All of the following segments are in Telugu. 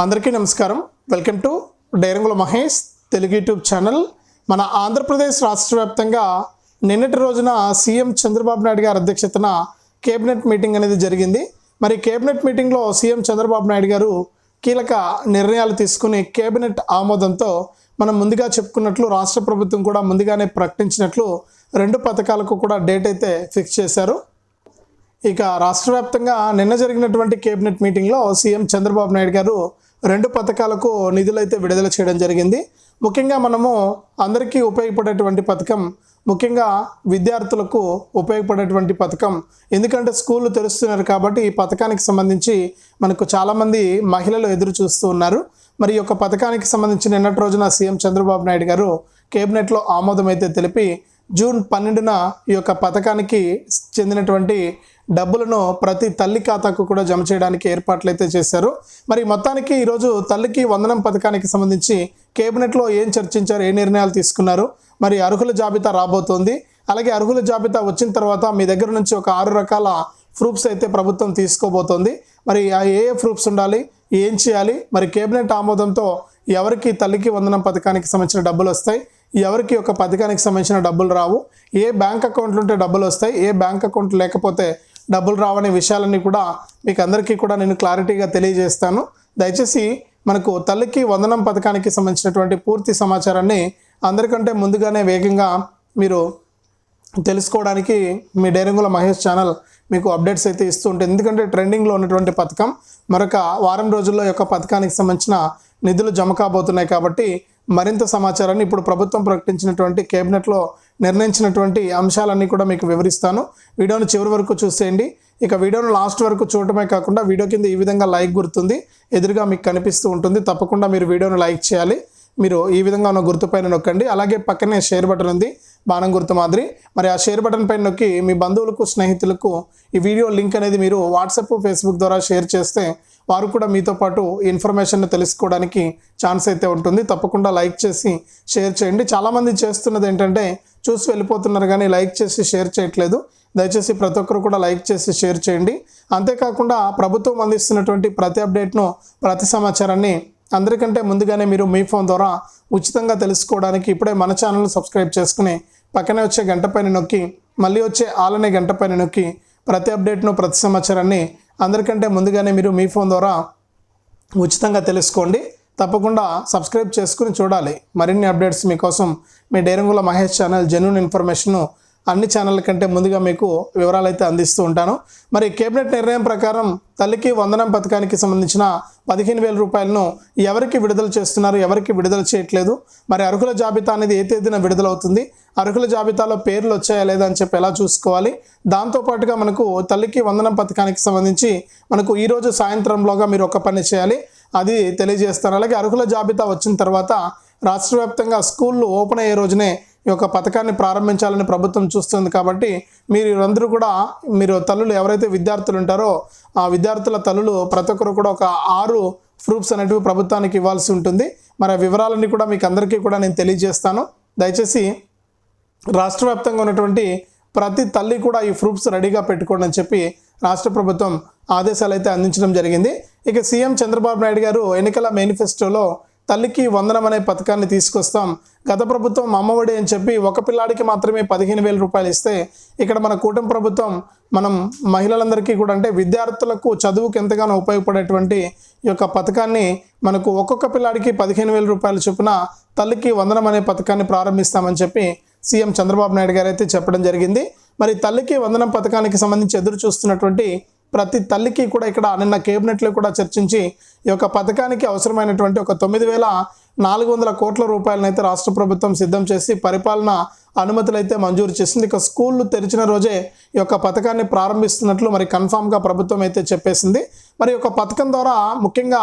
అందరికీ నమస్కారం. Welcome to Dairangula Mahesh Telugu YouTube channel. మన ఆంధ్రప్రదేశ్ రాష్ట్ర వ్యాప్తంగా నిన్నటి రోజున సీఎం చంద్రబాబు నాయుడు గారి అధ్యక్షతన కేబినెట్ మీటింగ్ అనేది జరిగింది. మరి కేబినెట్ మీటింగ్లో సీఎం చంద్రబాబు నాయుడు గారు కీలక నిర్ణయాలు తీసుకుని కేబినెట్ ఆమోదంతో మనం ముందుగా చెప్పుకున్నట్లు రాష్ట్ర ప్రభుత్వం కూడా ముందుగానే ప్రకటించినట్లు రెండు పథకాలకు కూడా డేట్ అయితే ఫిక్స్ చేశారు. ఇక రాష్ట్ర వ్యాప్తంగా నిన్న జరిగినటువంటి కేబినెట్ మీటింగ్లో సీఎం చంద్రబాబు నాయుడు గారు రెండు పథకాలకు నిధులైతే విడుదల చేయడం జరిగింది. ముఖ్యంగా మనము అందరికీ ఉపయోగపడేటువంటి పథకం ముఖ్యంగా విద్యార్థులకు ఉపయోగపడేటువంటి పథకం. ఎందుకంటే స్కూళ్ళు తెరుస్తున్నారు కాబట్టి ఈ పథకానికి సంబంధించి మనకు చాలామంది మహిళలు ఎదురు చూస్తూ ఉన్నారు. మరి ఈ యొక్క పథకానికి సంబంధించి నిన్నటి రోజున సీఎం చంద్రబాబు నాయుడు గారు కేబినెట్లో ఆమోదం అయితే తెలిపి జూన్ పన్నెండున ఈ యొక్క పథకానికి చెందినటువంటి డబ్బులను ప్రతి తల్లి ఖాతాకు కూడా జమ చేయడానికి ఏర్పాట్లు అయితే చేశారు. మరి మొత్తానికి ఈరోజు తల్లికి వందనం పథకానికి సంబంధించి కేబినెట్లో ఏం చర్చించారు ఏ నిర్ణయాలు తీసుకున్నారు మరి అర్హుల జాబితా రాబోతోంది. అలాగే అర్హుల జాబితా వచ్చిన తర్వాత మీ దగ్గర నుంచి ఒక ఆరు రకాల ప్రూఫ్స్ అయితే ప్రభుత్వం తీసుకోబోతోంది. మరి ఆ ఏ ఏ ప్రూఫ్స్ ఉండాలి ఏం చేయాలి మరి కేబినెట్ ఆమోదంతో ఎవరికి తల్లికి వందనం పథకానికి సంబంధించిన డబ్బులు వస్తాయి ఎవరికి ఒక పథకానికి సంబంధించిన డబ్బులు రావు ఏ బ్యాంక్ అకౌంట్లు ఉంటే డబ్బులు వస్తాయి ఏ బ్యాంక్ అకౌంట్ లేకపోతే డబ్బులు రావనే విషయాలన్నీ కూడా మీకు అందరికీ కూడా నేను క్లారిటీగా తెలియజేస్తాను. దయచేసి మనకు తల్లికి వందనం పథకానికి సంబంధించినటువంటి పూర్తి సమాచారాన్ని అందరికంటే ముందుగానే వేగంగా మీరు తెలుసుకోవడానికి మీ డైరంగుల మహేష్ ఛానల్ మీకు అప్డేట్స్ అయితే ఇస్తూ ఉంటుంది. ఎందుకంటే ట్రెండింగ్లో ఉన్నటువంటి పథకం మరొక వారం రోజుల్లో యొక్క పథకానికి సంబంధించిన నిధులు జమ కాబోతున్నాయి కాబట్టి మరింత సమాచారాన్ని ఇప్పుడు ప్రభుత్వం ప్రకటించినటువంటి కేబినెట్లో నిర్ణయించినటువంటి అంశాలన్నీ కూడా మీకు వివరిస్తాను. వీడియోను చివరి వరకు చూసేయండి. ఇక వీడియోను లాస్ట్ వరకు చూడటమే కాకుండా వీడియో కింద ఈ విధంగా లైక్ గుర్తుంది. ఎదురుగా మీకు కనిపిస్తూ ఉంటుంది. తప్పకుండా మీరు వీడియోను లైక్ చేయాలి. మీరు ఈ విధంగా ఉన్న గుర్తుపైన నొక్కండి. అలాగే పక్కనే షేర్ బటన్ ఉంది. బాణం గుర్తు మాదిరి. మరి ఆ షేర్ బటన్ పైన నొక్కి మీ బంధువులకు స్నేహితులకు ఈ వీడియో లింక్ అనేది మీరు వాట్సాప్ ఫేస్బుక్ ద్వారా షేర్ చేస్తే వారు కూడా మీతో పాటు ఇన్ఫర్మేషన్ తెలుసుకోవడానికి ఛాన్స్ అయితే ఉంటుంది. తప్పకుండా లైక్ చేసి షేర్ చేయండి. చాలామంది చేస్తున్నది ఏంటంటే చూసి వెళ్ళిపోతున్నారు కానీ లైక్ చేసి షేర్ చేయట్లేదు. దయచేసి ప్రతి ఒక్కరు కూడా లైక్ చేసి షేర్ చేయండి. అంతేకాకుండా ప్రభుత్వం అందిస్తున్నటువంటి ప్రతి అప్డేట్ను ప్రతి సమాచారాన్ని అందరికంటే ముందుగానే మీరు మీ ఫోన్ ద్వారా ఉచితంగా తెలుసుకోవడానికి ఇప్పుడే మన ఛానల్ను సబ్స్క్రైబ్ చేసుకుని పక్కనే వచ్చే గంట పైన నొక్కి మళ్ళీ వచ్చే ఆలనే గంట పైన నొక్కి ప్రతి అప్డేట్ను ప్రతి సమాచారాన్ని అందరికంటే ముందుగానే మీరు మీ ఫోన్ ద్వారా ఉచితంగా తెలుసుకోండి. తప్పకుండా సబ్స్క్రైబ్ చేసుకుని చూడాలి. మరిన్ని అప్డేట్స్ మీకోసం మీ డైరంగుల మహేష్ ఛానల్ జెన్యున్ ఇన్ఫర్మేషన్ను అన్ని ఛానళ్ళ కంటే ముందుగా మీకు వివరాలు అయితే అందిస్తూ ఉంటాను. మరి కేబినెట్ నిర్ణయం ప్రకారం తల్లికి వందనం పథకానికి సంబంధించిన పదిహేను వేల రూపాయలను ఎవరికి విడుదల చేస్తున్నారు ఎవరికి విడుదల చేయట్లేదు మరి అర్హుల జాబితా అనేది ఏ తేదీన విడుదలవుతుంది అర్హుల జాబితాలో పేర్లు వచ్చాయా లేదా అని చెప్పి ఎలా చూసుకోవాలి? దాంతోపాటుగా మనకు తల్లికి వందనం పథకానికి సంబంధించి మనకు ఈరోజు సాయంత్రంలోగా మీరు ఒక పని చేయాలి. అది తెలియజేస్తాను. అలాగే అర్హుల జాబితా వచ్చిన తర్వాత రాష్ట్ర వ్యాప్తంగా స్కూళ్ళు ఓపెన్ అయ్యే రోజునే ఈ యొక్క పథకాన్ని ప్రారంభించాలని ప్రభుత్వం చూస్తుంది కాబట్టి మీరు అందరూ కూడా మీరు తల్లులు ఎవరైతే విద్యార్థులు ఉంటారో ఆ విద్యార్థుల తల్లులు ప్రతి ఒక్కరు కూడా ఒక ఆరు ప్రూఫ్స్ అనేటివి ప్రభుత్వానికి ఇవ్వాల్సి ఉంటుంది. మరి ఆ వివరాలన్నీ కూడా మీకు అందరికీ కూడా నేను తెలియజేస్తాను. దయచేసి రాష్ట్ర వ్యాప్తంగా ఉన్నటువంటి ప్రతి తల్లి కూడా ఈ ప్రూఫ్స్ రెడీగా పెట్టుకోండి అని చెప్పి రాష్ట్ర ప్రభుత్వం ఆదేశాలు అయితే అందించడం జరిగింది. ఇక సీఎం చంద్రబాబు నాయుడు గారు ఎన్నికల మేనిఫెస్టోలో తల్లికి వందనం అనే పథకాన్ని తీసుకొస్తాం. గత ప్రభుత్వం అమ్మఒడి అని చెప్పి ఒక పిల్లాడికి మాత్రమే పదిహేను వేల రూపాయలు ఇస్తే ఇక్కడ మన కూటమి ప్రభుత్వం మనం మహిళలందరికీ కూడా అంటే విద్యార్థులకు చదువుకు ఎంతగానో ఉపయోగపడేటువంటి ఈ యొక్క పథకాన్ని మనకు ఒక్కొక్క పిల్లాడికి పదిహేను వేల రూపాయలు చొప్పున తల్లికి వందనం అనే పథకాన్ని ప్రారంభిస్తామని చెప్పి సీఎం చంద్రబాబు నాయుడు గారు అయితే చెప్పడం జరిగింది. మరి తల్లికి వందనం పథకానికి సంబంధించి ఎదురు చూస్తున్నటువంటి ప్రతి తల్లికి కూడా ఇక్కడ నిన్న కేబినెట్లో కూడా చర్చించి ఈ యొక్క పథకానికి అవసరమైనటువంటి ఒక తొమ్మిది వేల నాలుగు వందల కోట్ల రూపాయలను అయితే రాష్ట్ర ప్రభుత్వం సిద్ధం చేసి పరిపాలన అనుమతులు అయితే మంజూరు చేసింది. ఇక స్కూళ్ళు తెరిచిన రోజే ఈ యొక్క పథకాన్ని ప్రారంభిస్తున్నట్లు మరి కన్ఫామ్గా ప్రభుత్వం అయితే చెప్పేసింది. మరి ఈ యొక్క పథకం ద్వారా ముఖ్యంగా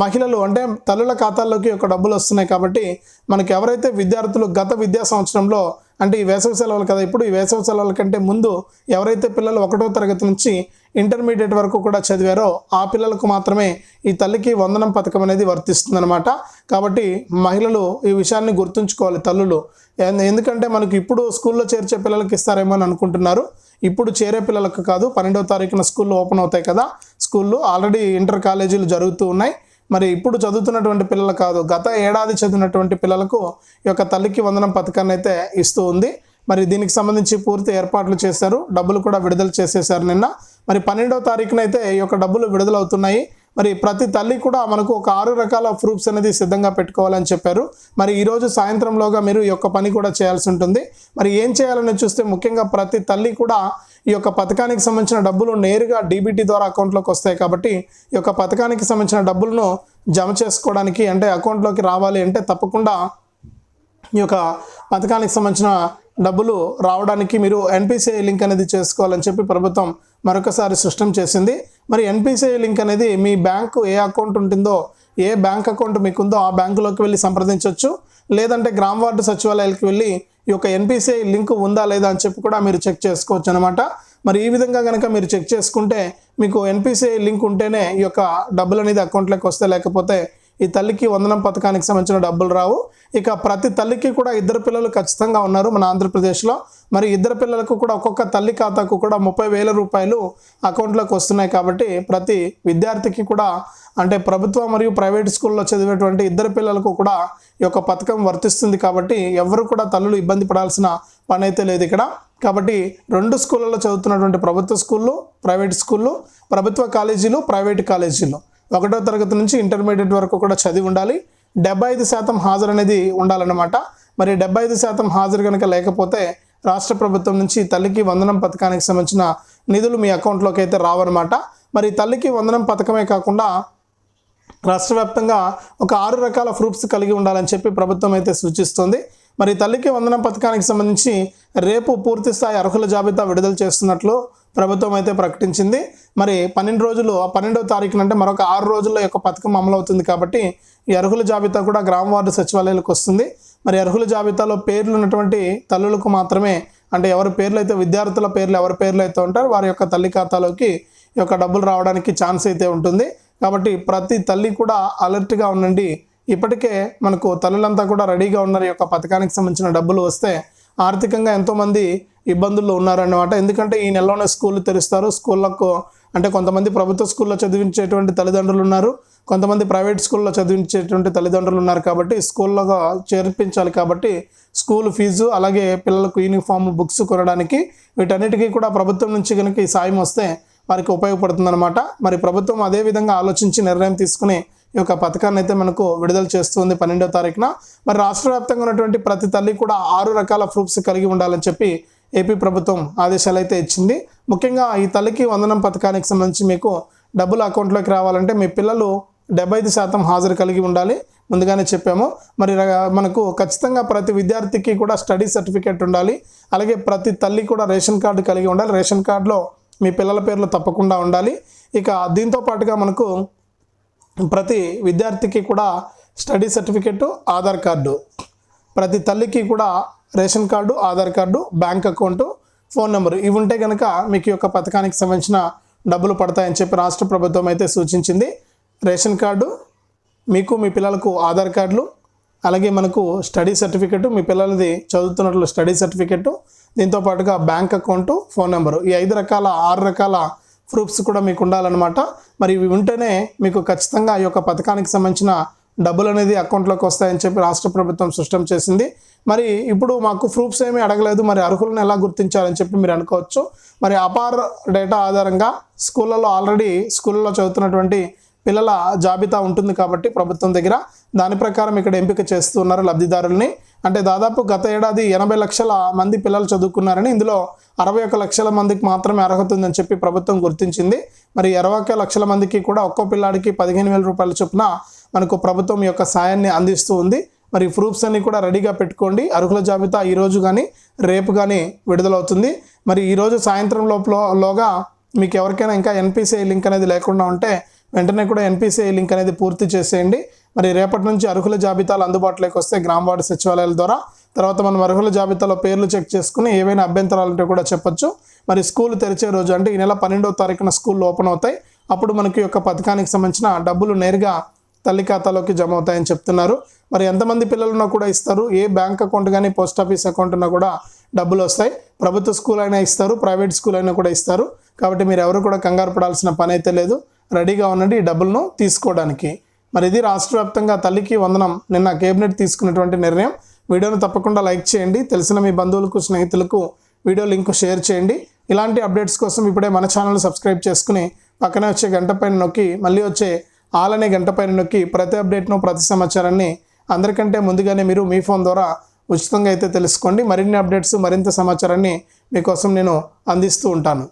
మహిళలు అంటే తల్లుల ఖాతాల్లోకి ఒక డబ్బులు వస్తున్నాయి కాబట్టి మనకి ఎవరైతే విద్యార్థులు గత విద్యా సంవత్సరంలో అంటే ఈ వేసవి సెలవులు కదా ఇప్పుడు ఈ వేసవి సెలవుల కంటే ముందు ఎవరైతే పిల్లలు ఒకటో తరగతి నుంచి ఇంటర్మీడియట్ వరకు కూడా చదివారో ఆ పిల్లలకు మాత్రమే ఈ తల్లికి వందనం పథకం అనేది వర్తిస్తుందన్నమాట. కాబట్టి మహిళలు ఈ విషయాన్ని గుర్తుంచుకోవాలి తల్లులు. ఎందుకంటే మనకి ఇప్పుడు స్కూల్లో చేర్చే పిల్లలకి ఇస్తారేమో అని అనుకుంటున్నారు. ఇప్పుడు చేరే పిల్లలకు కాదు పన్నెండవ తారీఖున స్కూల్లో ఓపెన్ అవుతాయి కదా స్కూళ్ళు ఆల్రెడీ ఇంటర్ కాలేజీలు జరుగుతూ ఉన్నాయి. మరి ఇప్పుడు చదువుతున్నటువంటి పిల్లలు కాదు గత ఏడాది చదివినటువంటి పిల్లలకు ఈ యొక్క తల్లికి వందనం పథకాన్ని అయితే ఇస్తూ ఉంది. మరి దీనికి సంబంధించి పూర్తి ఏర్పాట్లు చేశారు డబ్బులు కూడా విడుదల చేసేశారు నిన్న. మరి పన్నెండవ తారీఖున అయితే ఈ యొక్క డబ్బులు విడుదలవుతున్నాయి. మరి ప్రతి తల్లి కూడా మనకు ఒక ఆరు రకాల ప్రూఫ్స్ అనేది సిద్ధంగా పెట్టుకోవాలని చెప్పారు. మరి ఈరోజు సాయంత్రంలోగా మీరు ఈ యొక్క పని కూడా చేయాల్సి ఉంటుంది. మరి ఏం చేయాలని చూస్తే ముఖ్యంగా ప్రతి తల్లి కూడా ఈ యొక్క పథకానికి సంబంధించిన డబ్బులు నేరుగా డీబీటీ ద్వారా అకౌంట్లోకి వస్తాయి కాబట్టి ఈ యొక్క పథకానికి సంబంధించిన డబ్బులను జమ చేసుకోవడానికి అంటే అకౌంట్లోకి రావాలి అంటే తప్పకుండా ఈ యొక్క పథకానికి సంబంధించిన డబ్బులు రావడానికి మీరు ఎన్పిసిఐ లింక్ అనేది చేసుకోవాలని చెప్పి ప్రభుత్వం మరొకసారి స్పష్టం చేసింది. మరి ఎన్పిసిఐ లింక్ అనేది మీ బ్యాంకు ఏ అకౌంట్ ఉంటుందో ఏ బ్యాంక్ అకౌంట్ మీకుందో ఆ బ్యాంకులోకి వెళ్ళి సంప్రదించవచ్చు లేదంటే గ్రామ వార్డు సచివాలయాలకు వెళ్ళి ఈ యొక్క ఎన్పిసిఐ లింక్ ఉందా లేదా అని చెప్పి కూడా మీరు చెక్ చేసుకోవచ్చు అనమాట మరి ఈ విధంగా కనుక మీరు చెక్ చేసుకుంటే మీకు ఎన్పిసిఐ లింక్ ఉంటేనే ఈ యొక్క డబ్బులు అనేది అకౌంట్లోకి వస్తే లేకపోతే ఈ తల్లికి వందనం పథకానికి సంబంధించిన డబ్బులు రావు. ఇక ప్రతి తల్లికి కూడా ఇద్దరు పిల్లలు ఖచ్చితంగా ఉన్నారు మన ఆంధ్రప్రదేశ్లో. మరి ఇద్దరు పిల్లలకు కూడా ఒక్కొక్క తల్లి ఖాతాకు కూడా ముప్పై వేల రూపాయలు అకౌంట్లోకి వస్తున్నాయి కాబట్టి ప్రతి విద్యార్థికి కూడా అంటే ప్రభుత్వ మరియు ప్రైవేట్ స్కూల్లో చదివేటువంటి ఇద్దరు పిల్లలకు కూడా ఈ యొక్క పథకం వర్తిస్తుంది కాబట్టి ఎవరు కూడా తల్లులు ఇబ్బంది పడాల్సిన పని అయితే లేదు ఇక్కడ. కాబట్టి రెండు స్కూళ్ళలో చదువుతున్నటువంటి ప్రభుత్వ స్కూళ్ళు ప్రైవేట్ స్కూళ్ళు ప్రభుత్వ కాలేజీలు ప్రైవేట్ కాలేజీలు. ఒకటో తరగతి నుంచి ఇంటర్మీడియట్ వరకు కూడా చదివి ఉండాలి. డెబ్బై ఐదు శాతం హాజరు అనేది ఉండాలన్నమాట. మరి డెబ్బై ఐదు శాతం హాజరు కనుక లేకపోతే రాష్ట్ర ప్రభుత్వం నుంచి తల్లికి వందనం పథకానికి సంబంధించిన నిధులు మీ అకౌంట్లోకి అయితే రావన్నమాట. మరి తల్లికి వందనం పథకమే కాకుండా రాష్ట్ర వ్యాప్తంగా ఒక ఆరు రకాల ప్రూఫ్స్ కలిగి ఉండాలని చెప్పి ప్రభుత్వం అయితే సూచిస్తుంది. మరి తల్లికి వందనం పథకానికి సంబంధించి రేపు పూర్తి స్థాయి అర్హుల జాబితా విడుదల చేస్తున్నట్లు ప్రభుత్వం అయితే ప్రకటించింది. మరి పన్నెండు రోజులు ఆ పన్నెండవ తారీఖున అంటే మరొక ఆరు రోజుల్లో యొక్క పథకం అమలు అవుతుంది కాబట్టి ఈ అర్హుల జాబితా కూడా గ్రామ వార్డు సచివాలయాలకు వస్తుంది. మరి అర్హుల జాబితాలో పేర్లు ఉన్నటువంటి తల్లులకు మాత్రమే అంటే ఎవరి పేర్లు అయితే విద్యార్థుల పేర్లు ఎవరి పేర్లు అయితే ఉంటారో వారి యొక్క తల్లి ఖాతాలోకి ఈ యొక్క డబ్బులు రావడానికి ఛాన్స్ అయితే ఉంటుంది. కాబట్టి ప్రతి తల్లి కూడా అలర్ట్గా ఉండండి. ఇప్పటికే మనకు తల్లులంతా కూడా రెడీగా ఉన్నారు ఈ యొక్క పథకానికి సంబంధించిన డబ్బులు వస్తే ఆర్థికంగా ఎంతోమంది ఇబ్బందుల్లో ఉన్నారన్నమాట. ఎందుకంటే ఈ నెలలోనే స్కూళ్ళు తెరుస్తారు. స్కూళ్ళకు అంటే కొంతమంది ప్రభుత్వ స్కూల్లో చదివించేటువంటి తల్లిదండ్రులు ఉన్నారు. కొంతమంది ప్రైవేట్ స్కూల్లో చదివించేటువంటి తల్లిదండ్రులు ఉన్నారు కాబట్టి స్కూల్లో చేర్పించాలి కాబట్టి స్కూల్ ఫీజు అలాగే పిల్లలకు యూనిఫామ్ బుక్స్ కొనడానికి వీటన్నిటికీ కూడా ప్రభుత్వం నుంచి కనుక ఈ సాయం వస్తే వారికి ఉపయోగపడుతుందన్నమాట. మరి ప్రభుత్వం అదే విధంగా ఆలోచించి నిర్ణయం తీసుకుని ఈ యొక్క పథకాన్ని అయితే మనకు విడుదల చేస్తుంది పన్నెండవ తారీఖున. మరి రాష్ట్ర వ్యాప్తంగా ఉన్నటువంటి ప్రతి తల్లి కూడా ఆరు రకాల ప్రూఫ్స్ కలిగి ఉండాలని చెప్పి ఏపీ ప్రభుత్వం ఆదేశాలు అయితే ఇచ్చింది. ముఖ్యంగా ఈ తల్లికి వందనం పథకానికి సంబంధించి మీకు డబ్బులు అకౌంట్లోకి రావాలంటే మీ పిల్లలు డెబ్బై ఐదు శాతం హాజరు కలిగి ఉండాలి. ముందుగానే చెప్పాము. మరి మనకు ఖచ్చితంగా ప్రతి విద్యార్థికి కూడా స్టడీ సర్టిఫికేట్ ఉండాలి. అలాగే ప్రతి తల్లి కూడా రేషన్ కార్డు కలిగి ఉండాలి. రేషన్ కార్డులో మీ పిల్లల పేర్లు తప్పకుండా ఉండాలి. ఇక దీంతో పాటుగా మనకు ప్రతి విద్యార్థికి కూడా స్టడీ సర్టిఫికెట్ ఆధార్ కార్డు. ప్రతి తల్లికి కూడా ration card Aadhaar card bank account phone number. ఇవి ఉంటే కనుక మీకు యొక్క పథకానికి సంబంధించిన డబ్బులు పడతాయని చెప్పి రాష్ట్ర ప్రభుత్వం అయితే సూచించింది. రేషన్ కార్డు మీకు మీ పిల్లలకు ఆధార్ కార్డులు అలాగే మనకు స్టడీ సర్టిఫికెట్ మీ పిల్లలది చదువుతున్నట్లు స్టడీ సర్టిఫికెట్ దీంతో పాటుగా బ్యాంక్ అకౌంటు ఫోన్ నెంబరు. ఈ ఐదు రకాల ఆరు రకాల ప్రూఫ్స్ కూడా మీకు ఉండాలన్నమాట. మరి ఇవి ఉంటేనే మీకు ఖచ్చితంగా ఈ యొక్క పథకానికి సంబంధించిన డబ్బులు అనేది అకౌంట్లోకి వస్తాయని చెప్పి రాష్ట్ర ప్రభుత్వం స్పష్టం చేసింది. మరి ఇప్పుడు మాకు ప్రూఫ్స్ ఏమీ అడగలేదు. మరి అర్హులను ఎలా గుర్తించాలని చెప్పి మీరు అనుకోవచ్చు. మరి అపార్ డేటా ఆధారంగా స్కూళ్ళలో ఆల్రెడీ స్కూళ్ళలో చదువుతున్నటువంటి పిల్లల జాబితా ఉంటుంది కాబట్టి ప్రభుత్వం దగ్గర దాని ప్రకారం ఇక్కడ ఎంపిక చేస్తున్నారు లబ్ధిదారుల్ని. అంటే దాదాపు గత ఏడాది ఎనభై లక్షల మంది పిల్లలు చదువుకున్నారని ఇందులో అరవై ఒక లక్షల మందికి మాత్రమే అర్హత ఉందని చెప్పి ప్రభుత్వం గుర్తించింది. మరి ఇరవై ఒక లక్షల మందికి కూడా ఒక్కో పిల్లాడికి పదిహేను వేల రూపాయల చొప్పున మనకు ప్రభుత్వం యొక్క సాయాన్ని అందిస్తూ ఉంది. మరి ప్రూఫ్స్ అన్ని కూడా రెడీగా పెట్టుకోండి. అర్హుల జాబితా ఈరోజు కానీ రేపు కానీ విడుదలవుతుంది. మరి ఈరోజు సాయంత్రం లోపల లోగా మీకు ఎవరికైనా ఇంకా ఎన్పిసిఐ లింక్ అనేది లేకుండా ఉంటే వెంటనే కూడా ఎన్పిసిఐ లింక్ అనేది పూర్తి చేసేయండి. మరి రేపటి నుంచి అర్హుల జాబితాలు అందుబాటులోకి వస్తే గ్రామ వార్డు సచివాలయాల ద్వారా. తర్వాత మనం అర్హుల జాబితాలో పేర్లు చెక్ చేసుకుని ఏవైనా అభ్యంతరాలు ఉంటే కూడా చెప్పొచ్చు. మరి స్కూల్ తెరిచే రోజు అంటే ఈ నెల పన్నెండవ తారీఖున స్కూల్ ఓపెన్ అవుతాయి. అప్పుడు మనకి యొక్క పథకానికి సంబంధించిన డబ్బులు నేరుగా తల్లి ఖాతాలోకి జమ అవుతాయని చెప్తున్నారు. మరి ఎంతమంది పిల్లలున్నా కూడా ఇస్తారు. ఏ బ్యాంక్ అకౌంట్ కానీ పోస్ట్ ఆఫీస్ అకౌంట్ ఉన్నా కూడా డబ్బులు వస్తాయి. ప్రభుత్వ స్కూల్ అయినా ఇస్తారు. ప్రైవేట్ స్కూల్ అయినా కూడా ఇస్తారు. కాబట్టి మీరు ఎవరు కూడా కంగారు పడాల్సిన పని అయితే లేదు. రెడీగా ఉండండి ఈ డబ్బులను తీసుకోవడానికి. మరి ఇది రాష్ట్ర వ్యాప్తంగా తల్లికి వందనం. నిన్న కేబినెట్ తీసుకున్నటువంటి నిర్ణయం. వీడియోను తప్పకుండా లైక్ చేయండి. తెలిసిన మీ బంధువులకు స్నేహితులకు వీడియో లింక్ షేర్ చేయండి. ఇలాంటి అప్డేట్స్ కోసం ఇప్పుడే మన ఛానల్ సబ్స్క్రైబ్ చేసుకుని పక్కనే వచ్చే గంట పైన నొక్కి మళ్ళీ వచ్చే ఆల్ అనే గంట పైన నొక్కి ప్రతి అప్డేట్ను ప్రతి సమాచారాన్ని అందరికంటే ముందుగానే మీరు మీ ఫోన్ ద్వారా ఉచితంగా అయితే తెలుసుకోండి. మరిన్ని అప్డేట్స్ మరింత సమాచారాన్ని మీకోసం నేను అందిస్తూ ఉంటాను.